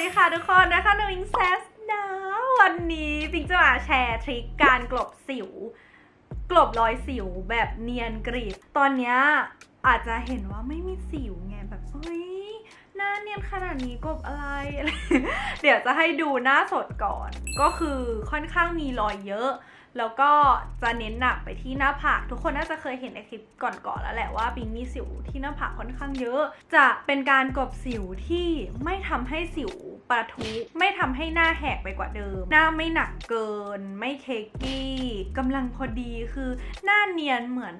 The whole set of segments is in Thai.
ดีค่ะทุกคนนะคะหนูอิงแซสนะวันนี้ปิงจะมาแชร์ทริคการกลบสิว กลบรอยสิวแบบเนียนกรีบ ตอนนี้อาจจะเห็นว่าไม่มีสิวไงแบบเฮ้ยหน้าเนียนขนาดนี้กบอะไร เดี๋ยวจะให้ดูหน้าสดก่อน ก็คือค่อนข้างมีรอยเยอะ แล้วก็จะเน้นหนักไปที่หน้าผากทุกคนน่าจะเคยเห็นในคลิปก่อนๆแล้วแหละว่าปิงมีสิวที่หน้าผากค่อนข้างเยอะ จะเป็นการกบสิวที่ไม่ทำให้สิวปะทุไม่ทำให้หน้าแหกไปกว่าเดิม หน้าไม่หนักเกิน ไม่เคกกี้กำลังพอดีคือหน้าเนียนเหมือน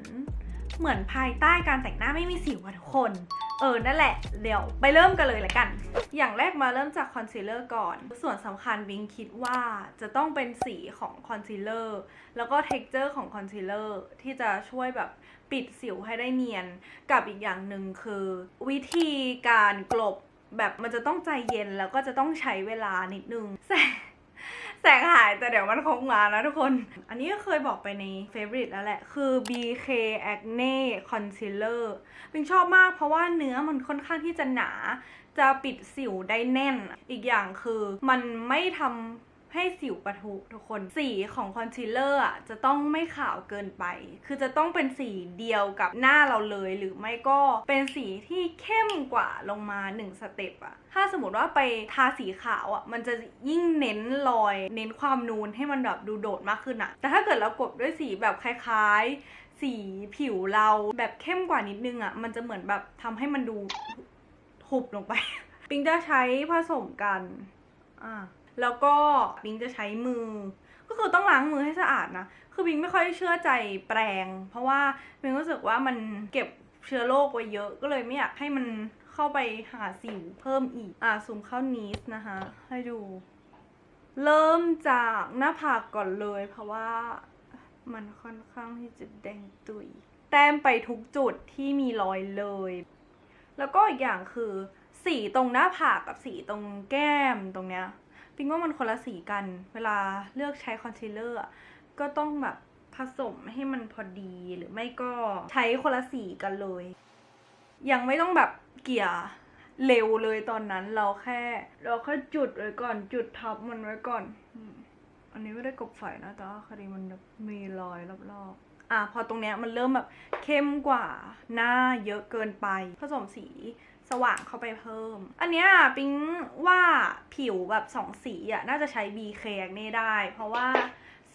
เหมือนภายใต้การแต่งหน้าไม่มีสิวทุกคน เออ นั่นแหละ เดี๋ยวไปเริ่มกันเลยละกัน อย่างแรกมาเริ่มจากคอนซีลเลอร์ก่อน ส่วนสำคัญวิงคิดว่าจะต้องเป็นสีของคอนซีลเลอร์แล้วก็เท็กเจอร์ของคอนซีลเลอร์ที่จะช่วยแบบปิดสิวให้ได้เนียน กับอีกอย่างหนึ่งคือ วิธีการกลบแบบมันจะต้องใจเย็นแล้วก็จะต้องใช้เวลานิดนึงแสง แสงหายแต่เดี๋ยวมันคงมานะทุกคน อันนี้ก็เคยบอกไปใน favorite แล้วแหละ คือ BK Acne Concealer ปิงชอบมากเพราะว่าเนื้อมันค่อนข้างที่จะหนา จะปิดสิวได้แน่น อีกอย่างคือมันไม่ทำ ให้สิวปะทุทุกคน สีของคอนซีลเลอร์อะจะต้องไม่ขาวเกินไป คือจะต้องเป็นสีเดียวกับหน้าเราเลย หรือไม่ก็เป็นสีที่เข้มกว่าลงมาหนึ่งสเต็ปอะ ถ้าสมมติว่าไปทาสีขาวอะมันจะยิ่งเน้นรอย เน้นความนูนให้มันแบบดูโดดมากขึ้นอะ แต่ถ้าเกิดเรากดด้วยสีแบบคล้ายๆ สีผิวเราแบบเข้มกว่านิดนึงอะ มันจะเหมือนแบบทำให้มันดูหุบลงไป ปิงจะใช้ผสมกัน อ่า แล้วก็ปิงจะใช้มือ ก็คือต้องล้างมือให้สะอาดนะ คือปิงไม่ค่อยเชื่อใจแปรงเพราะว่าปิงรู้สึกว่ามันเก็บเชื้อโรคไว้เยอะก็เลยไม่อยากให้มันเข้าไปหาสิวเพิ่มอีก อ่าซูมเข้านิสนะคะ ให้ดู เริ่มจากหน้าผากก่อนเลย เพราะว่ามันค่อนข้างที่จะแดงตุย แต้มไปทุกจุดที่มีรอยเลย แล้วก็อีกอย่างคือ สีตรงหน้าผากกับสีตรงแก้มตรงเนี้ย ปิงว่ามันคนละสีกัน เวลาเลือกใช้คอนซีลเลอร์ก็ต้องแบบผสมให้มันพอดีหรือไม่ก็ใช้คนละสีกันเลย ยังไม่ต้องแบบเกี่ยเร็วเลยตอนนั้นเราแค่ เราแค่จุดไว้ก่อนจุดทับมันไว้ก่อน อันนี้ไม่ได้กบไฟนะแต่ว่าคดีมันมีรอยรอบๆอะพอตรงเนี้ยมันเริ่มแบบเข้มกว่าหน้าเยอะเกินไป ผสมสี สว่างเข้าไปเพิ่ม อันเนี้ยปิ๊งว่าผิวแบบสองสีอะน่าจะใช้ BK นี่ได้ เพราะว่า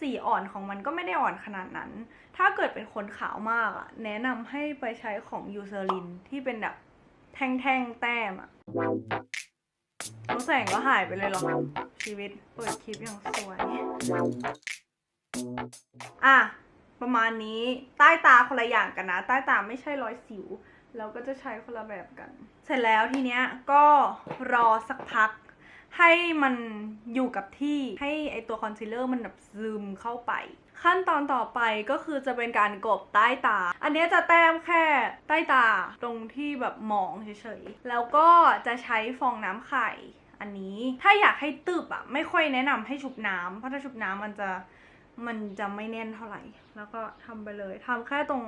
สีอ่อนของมันก็ไม่ได้อ่อนขนาดนั้น ถ้าเกิดเป็นคนขาวมากอะ แนะนำให้ไปใช้ของยูเซรินที่เป็นแบบแท่งๆแต้มอะน้แสงก็หายไปเลยหรอ ชีวิตเปิดคลิปอย่างสวย อะ ประมาณนี้ใต้ตาคนละอย่างกันนะ ใต้ตาไม่ใช่รอยสิว เราก็จะใช้คนละแบบกัน เสร็จแล้วทีเนี้ยก็รอสักพัก ให้มันอยู่กับที่ให้ไอตัวคอนซีลเลอร์มันแบบซึมเข้าไป ขั้นตอนต่อไปก็คือจะเป็นการกบใต้ตา อันเนี้ยจะแต้มแค่ใต้ตาตรงที่แบบหมองเฉยๆ แล้วก็จะใช้ฟองน้ำไข่อันนี้ถ้าอยากให้ตึบอะไม่ค่อยแนะนำให้ชุบน้ำเพราะถ้าชุบน้ำมันจะมันจะไม่แน่นเท่าไหร่ แล้วก็ทำไปเลยทำแค่ตรง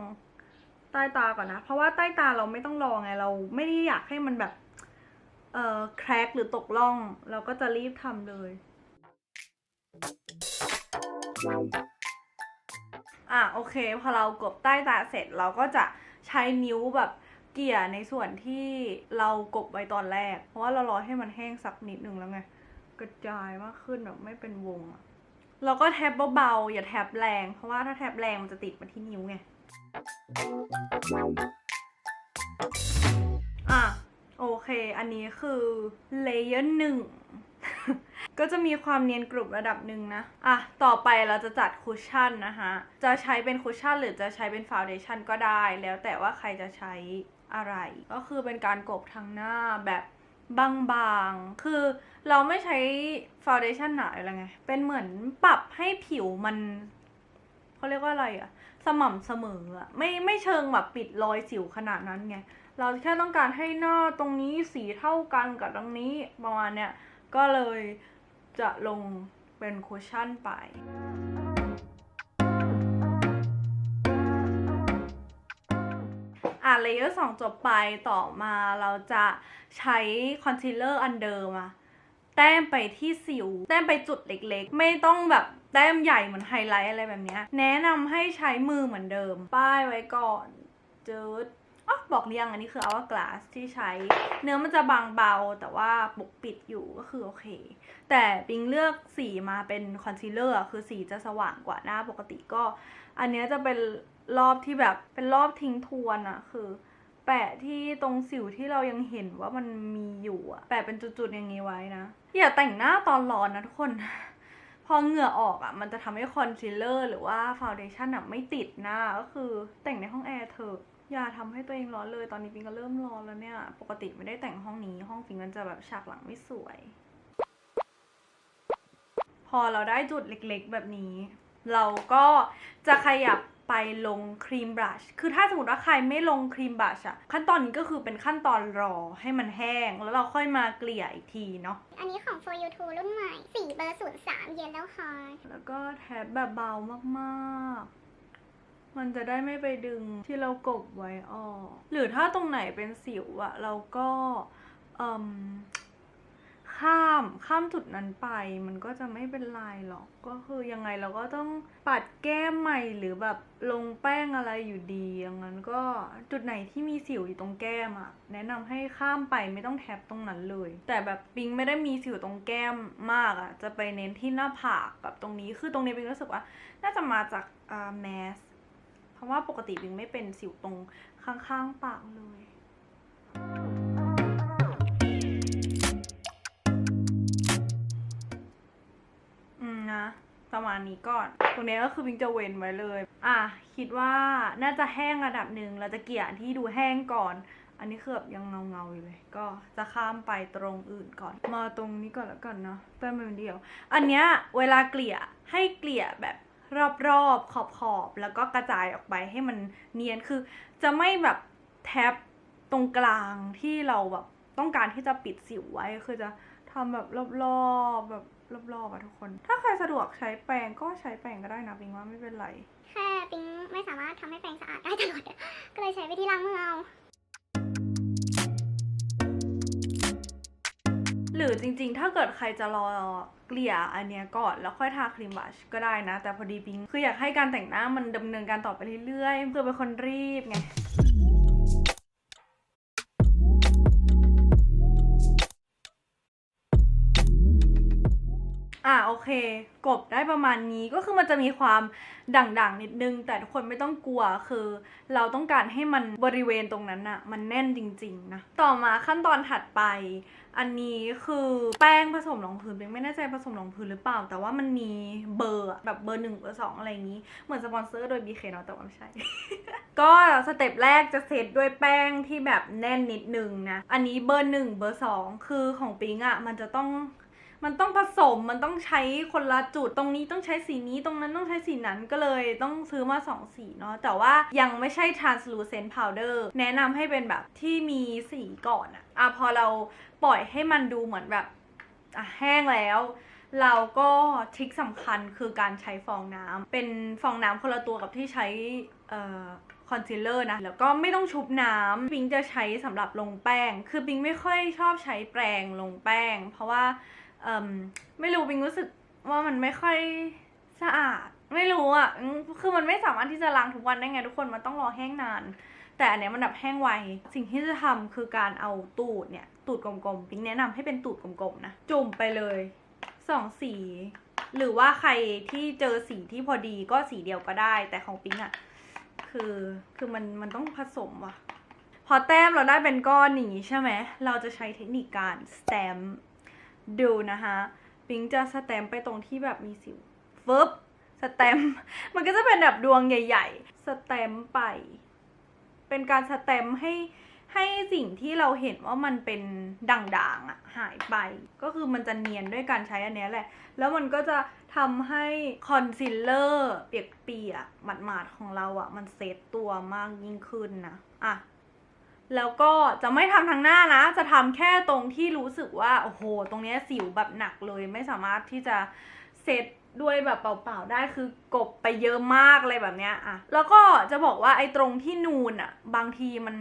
ใต้ตาก่อนนะ เพราะว่าใต้ตาเราไม่ต้องรอไง เราไม่ได้อยากให้มันแบบ เอ่อ แครกหรือตกล่อง เราก็จะรีบทำเลย อะโอเค พอเรากบใต้ตาเสร็จเราก็จะใช้นิ้วแบบเกี่ยในส่วนที่เรากบไว้ตอนแรก เพราะว่าเรารอให้มันแห้งสักนิดหนึ่งแล้วไง กระจายมากขึ้นแบบไม่เป็นวงอะเราก็แทบเบาๆอย่าแทบแรง เพราะว่าถ้าแทบแรงมันจะติดมาที่นิ้วไง อะ โอเค อันนี้คือเลเยอร์หนึ่งก็จะมีความเนียนกรุบระดับหนึ่งนะ อะ ต่อไปเราจะจัดคุชชั่นนะคะ จะใช้เป็นคุชชั่นหรือจะใช้เป็นฟาวเดชั่นก็ได้ แล้วแต่ว่าใครจะใช้อะไร ก็คือเป็นการกบทางหน้าแบบบางๆ คือเราไม่ใช้ฟาวเดชั่นหนาอะไรไง เป็นเหมือนปรับให้ผิวมันเขาเรียกว่าอะไรอะ ม่ำเสมออะไม่ไม่เชิงแบบปิดรอยสิวขนาดนั้นไง เราแค่ต้องการให้หน้าตรงนี้สีเท่ากันกับตรงนี้ประมาณเนี้ย ก็เลยจะลงเป็นคุชชั่นไปอะเลเยอร์สองจบไปต่อมาเราจะใช้คอนซีลเลอร์อันเดิมอะแต้มไปที่สิว แต้มไปจุดเล็กๆ ไม่ต้องแบบ แต้มใหญ่เหมือนไฮไลท์อะไรแบบนี้แนะนำให้ใช้มือเหมือนเดิม ป้ายไว้ก่อนจืดอ๋อบอกเรียงอันนี้คือ Hourglass ที่ใช้ เนื้อมันจะบางเบาแต่ว่าปกปิดอยู่ก็คือโอเค แต่ปิงเลือกสีมาเป็นคอนซีลเลอร์คือสีจะสว่างกว่าหน้าปกติก็ อันเนี้ยจะเป็นรอบที่แบบเป็นรอบทิ้งทวนอะคือ แปะที่ตรงสิวที่เรายังเห็นว่ามันมีอยู่อะแปะเป็นจุดๆอย่างนี้ไว้นะอย่าแต่งหน้าตอนร้อนนะทุกคน พอเหงื่อออกอะมันจะทำให้คอนซีลเลอร์หรือว่าฟาวเดชั่นอะไม่ติดหน้าก็คือแต่งในห้องแอร์เถอะอย่าทำให้ตัวเองร้อนเลยตอนนี้ปิงก็เริ่มร้อนแล้วเนี่ย ปกติไม่ได้แต่งห้องนี้ ห้องปิงมันจะแบบฉากหลังไม่สวย พอเราได้จุดเล็กๆแบบนี้ เราก็จะขยับ ไปลงครีมบลัช คือถ้าสมมติว่าใครไม่ลงครีมบลัชอะขั้นตอนนี้ก็คือเป็นขั้นตอนรอให้มันแห้ง แล้วเราค่อยมาเกลี่ยอีกทีเนาะ อันนี้ของ For You 2รุ่นใหม่ สีเบอร์ 03 Yellow Heart แล้วก็แทบแบบเบามากๆมันจะได้ไม่ไปดึงที่เรากบไว้ออก หรือถ้าตรงไหนเป็นสิวอะเราก็เอิ่ม ข้ามข้ามจุดนั้นไป มันก็จะไม่เป็นไรหรอกก็คือยังไงเราก็ต้องปัดแก้มใหม่หรือแบบลงแป้งอะไรอยู่ดีอย่างนั้นก็จุดไหนที่มีสิวอยู่ตรงแก้มอะแนะนำให้ข้ามไปไม่ต้องแทบตรงนั้นเลย แต่แบบปิงไม่ได้มีสิวตรงแก้มมากอะจะไปเน้นที่หน้าผากกับตรงนี้คือตรงนี้ปิงรู้สึกว่า น่าจะมาจากอ่าแมสเพราะว่าปกติปิงไม่เป็นสิวตรงข้างๆปากเลย ประมาณนี้ก่อน ตรงนี้ก็คือปิงจะเว้นไว้เลย อะคิดว่าน่าจะแห้งระดับหนึ่งเราจะเกลี่ยที่ดูแห้งก่อน อันนี้คือแบบยังเงาเงาๆอยู่เลย ก็จะข้ามไปตรงอื่นก่อน มาตรงนี้ก่อนแล้วกันเนาะแต้มเป็นเดียว อันเนี้ยเวลาเกลี่ยให้เกลี่ยแบบรอบๆขอบๆแล้วก็กระจายออกไปให้มันเนียนคือ จะไม่แบบแท็บตรงกลางที่เราแบบต้องการที่จะปิดสิวไว้คือจะทำแบบรอบๆแบบ รอบๆอะทุกคน ถ้าใครสะดวกใช้แปรงก็ใช้แปรงก็ได้นะปิงว่าไม่เป็นไร แค่ปิ๊งไม่สามารถทำให้แปรงสะอาดได้ตลอด ก็เลยใช้วิธีล้างมือเอาหรือจริงๆ ถ้าเกิดใครจะรอเกลี่ยอันเนี้ยก่อน แล้วค่อยทาครีมบลัชก็ได้นะ แต่พอดีปิง คืออยากให้การแต่งหน้ามันดำเนินการต่อไปเรื่อยๆคือเป็นคนรีบไง อะโอเค กบได้ประมาณนี้ก็คือมันจะมีความด่างๆ นิดนึง แต่ทุกคนไม่ต้องกลัวคือ เราต้องการให้มันบริเวณตรงนั้นอะมันแน่นจริงๆนะต่อมาขั้นตอนถัดไป อันนี้คือแป้งผสมรองพื้นเป็นไม่แน่ใจผสมรองพื้นหรือเปล่า แต่ว่ามันมีเบอร์แบบเบอร์หนึ่งเบอร์สองอะไรอย่างนี้ เหมือนสปอนเซอร์โดย BK เนาะแต่ว่าไม่ใช่ ก็สเต็ปแรกจะเซตด้วยแป้งที่แบบแน่นนิดนึงนะอันนี้เบอร์หนึ่งเบอร์สองคือของปิงอะมันจะต้อง มันต้องผสมมันต้องใช้คนละจุดตรงนี้ต้องใช้สีนี้ตรงนั้นต้องใช้สีนั้นก็เลยต้องซื้อมาสองสีเนาะแต่ว่ายังไม่ใช่ translucent powder แนะนำให้เป็นแบบที่มีสีก่อนอะอะพอเราปล่อยให้มันดูเหมือนแบบอะแห้งแล้วเราก็ทริคสำคัญคือการใช้ฟองน้ำเป็นฟองน้ำคนละตัวกับที่ใช้คอนซีลเลอร์นะ แล้วก็ไม่ต้องชุบน้ำปิงจะใช้สำหรับลงแป้ง คือปิงไม่ค่อยชอบใช้แปรงลงแป้ง เพราะว่า ไม่รู้ปิงรู้สึกว่ามันไม่ค่อยสะอาด ไม่รู้อะ คือมันไม่สามารถที่จะล้างทุกวันได้ไงทุกคน มันต้องรอแห้งนาน แต่อันเนี้ยมันแบบแห้งไว สิ่งที่จะทำคือการเอาตูดเนี่ย ตูดกลมๆ ปิงแนะนำให้เป็นตูดกลมๆนะ จุ่มไปเลยสองสี หรือว่าใครที่เจอสีที่พอดีก็สีเดียวก็ได้ แต่ของปิงอะคือ คือมัน มันต้องผสมว่ะ พอแต้มเราได้เป็นก้อนอย่างนี้ใช่ไหม เราจะใช้เทคนิคการสแตม ดูนะคะปิงจะสแตมไปตรงที่แบบมีสิวฟึบสแตมมันก็จะเป็นแบบดวงใหญ่ ๆ สแตมไป เป็นการสแตมให้ให้สิ่งที่เราเห็นว่ามันเป็นด่างๆอะหายไป ก็คือมันจะเนียนด้วยการใช้อันนี้แหละ แล้วมันก็จะทำให้คอนซีลเลอร์เปียกๆหมาดๆของเราอะมันเซตตัวมากยิ่งขึ้นนะ อะ แล้วก็จะไม่ทำทางหน้านะ จะทำแค่ตรงที่รู้สึกว่า โอ้โห ตรงนี้สิวแบบหนักเลยไม่สามารถที่จะเซตด้วยแบบเปล่าๆได้คือกบไปเยอะมากอะไรแบบเนี้ยอะแล้วก็จะบอกว่าไอ้ตรงที่นูนอะบางทีมัน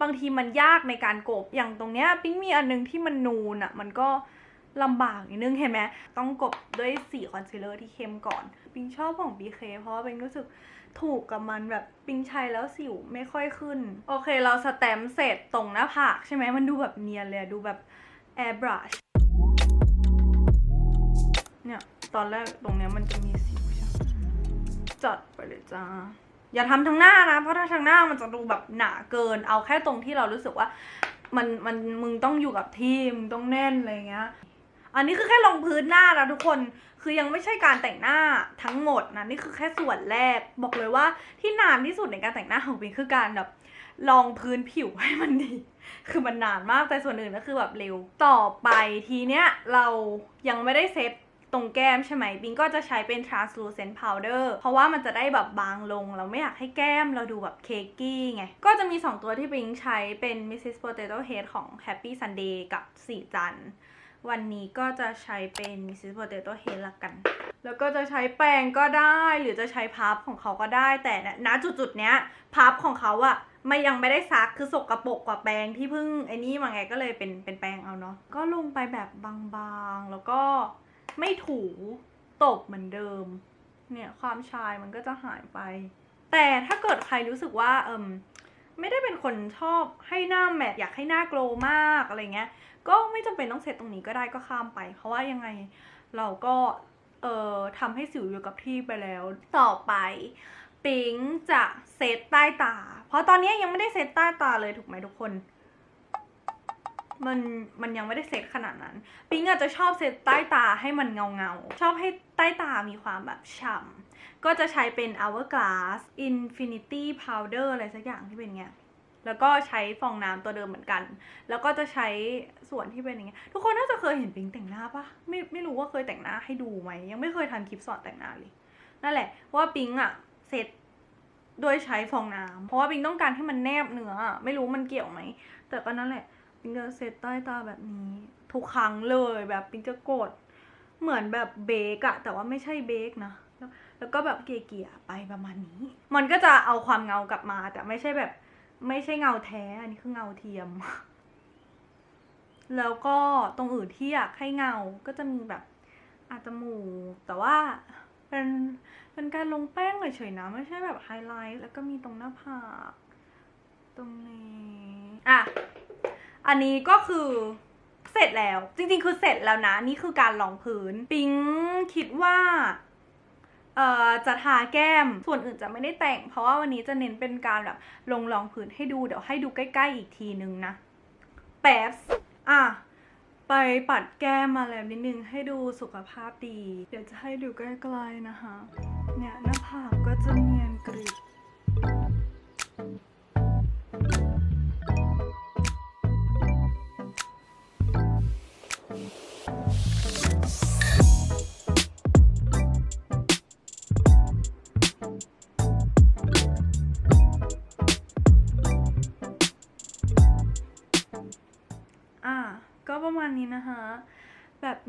บางทีมันยากในการกบอย่างตรงเนี้ยปิ๊งมีอันนึงที่มันนูนอะมันก็ลำบากนิดนึงเห็นไหมต้องกบด้วยสีคอนซีลเลอร์ที่เข้มก่อน ปิ๊งชอบของ BK เพราะว่าปิงรู้สึก ถูกกับมันแบบปิงใช้แล้วสิวไม่ค่อยขึ้น โอเคเราสแตมเสร็จตรงหน้าผากใช่ไหมมันดูแบบเนียนเลยดูแบบแอร์บรัชเนี่ยตอนแรกตรงเนี้ยมันจะมีสิวใช่ไหมจัดไปเลยจ้าอย่าทำทั้งหน้านะ เพราะถ้าทั้งหน้ามันจะดูแบบหนาเกิน เอาแค่ตรงที่เรารู้สึกว่า มันมันมึงต้องอยู่กับที่มึงต้องแน่นอะไรเงี้ย อันนี้คือแค่ลงพื้นหน้านะทุกคน คือยังไม่ใช่การแต่งหน้าทั้งหมดนะนี่คือแค่ส่วนแรก บอกเลยว่าที่นานที่สุดในการแต่งหน้าของปิงคือการแบบลองพื้นผิวให้มันดี คือมันนานมากแต่ส่วนอื่นก็คือแบบเร็ว ต่อไปทีเนี้ยเรายังไม่ได้เซตตรงแก้มใช่ไหมบิงก็จะใช้เป็น translucent powder เพราะว่ามันจะได้แบบบางลง เราไม่อยากให้แก้มเราดูแบบเค้กี้ไง ก็จะมี 2 ตัวที่บิงใช้เป็น Mrs. Potato Head ของ Happy Sunday กับสีจันท วันนี้ก็จะใช้เป็น Mrs. Potato Head ละกัน แล้วก็จะใช้แปรงก็ได้หรือจะใช้พับของเขาก็ได้ แต่ณจุดๆเนี้ยพับของเขาอะไม่ยังไม่ได้ซักคือสกรปรกกว่าแปรงที่เพิ่งไอ้นี่มาไงก็เลยเป็นเป็นแปรงเอาเนาะก็ลงไปแบบบางๆ แล้วก็ไม่ถูตบเหมือนเดิม เนี่ยความชายมันก็จะหายไป แต่ถ้าเกิดใครรู้สึกว่าเอิมไม่ได้เป็นคนชอบให้หน้าแมทอยากให้หน้าโกลมากอะไรเงี้ย ก็ไม่จำเป็นต้องเซตตรงนี้ก็ได้ก็ข้ามไป เพราะว่ายังไงเราก็เอ่อทำให้สิวอยู่กับที่ไปแล้ว ต่อไปปิงจะเซตใต้ตา เพราะตอนนี้ยังไม่ได้เซตใต้ตาเลยถูกไหมทุกคน มันมันยังไม่ได้เซตขนาดนั้น ปิงอาจจะชอบเซตใต้ตาให้มันเงาเงาๆชอบให้ใต้ตามีความแบบฉ่ำก็จะใช้เป็น hourglass infinity powder อะไรสักอย่างที่เป็นเงี้ย แล้วก็ใช้ฟองน้ำตัวเดิมเหมือนกัน แล้วก็จะใช้ส่วนที่เป็นอย่างเงี้ย ทุกคนน่าจะเคยเห็นปิงแต่งหน้าปะไม่ไม่รู้ว่าเคยแต่งหน้าให้ดูไหม ยังไม่เคยทำคลิปสอนแต่งหน้าเลย นั่นแหละว่าปิงอะเสร็จโดยใช้ฟองน้ำเพราะว่าปิงต้องการให้มันแนบเนื้อ ไม่รู้มันเกี่ยวไหม แต่ก็นั่นแหละ ปิงจะเซตใต้ตาแบบนี้ ทุกครั้งเลยแบบปิงจะกด เหมือนแบบเบกอะแต่ว่าไม่ใช่เบกนะแล้วแล้วก็แบบเกี่ยๆไปประมาณนี้ มันก็จะเอาความเงากลับมาแต่ไม่ใช่แบบ ไม่ใช่เงาแท้ อันนี้คือเงาเทียม แล้วก็ตรงอื่นที่อยากให้เงาก็จะมีแบบอาจจะหมูกแต่ว่าเป็นเป็นการลงแป้งเฉยๆนะ ไม่ใช่แบบไฮไลท์แล้วก็มีตรงหน้าผากตรงนี้อะอันนี้ก็คือเสร็จแล้ว จริงๆ คือเสร็จแล้วนะ นี่คือการรองพื้น ปิ๊งคิดว่า เอ่อจะทาแก้มส่วนอื่นจะไม่ได้แต่ง เพราะว่าวันนี้จะเน้นเป็นการแบบลงรองพื้นให้ดูเดี๋ยวให้ดูใกล้ ๆ อีกทีนึงนะแป๊บอะไปปัดแก้มมาแล้วนิดนึงให้ดูสุขภาพดี เดี๋ยวจะให้ดูใกล้ๆนะคะ เนี่ยหน้าผากก็จะเ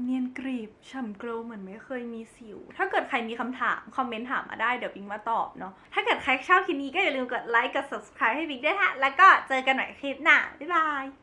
เนียนกรีบฉ่ำกลวเหมือนไม่เคยมีสิว ถ้าเกิดใครมีคำถาม คอมเมนต์ถามมาได้เดี๋ยวปิงมาตอบเนาะ ถ้าเกิดใครชอบคลิปนี้ก็อย่าลืมกดไลค์ กด subscribe ให้ปิงด้วยฮะ แล้วก็เจอกันใหม่คลิปหน้า บ๊ายบาย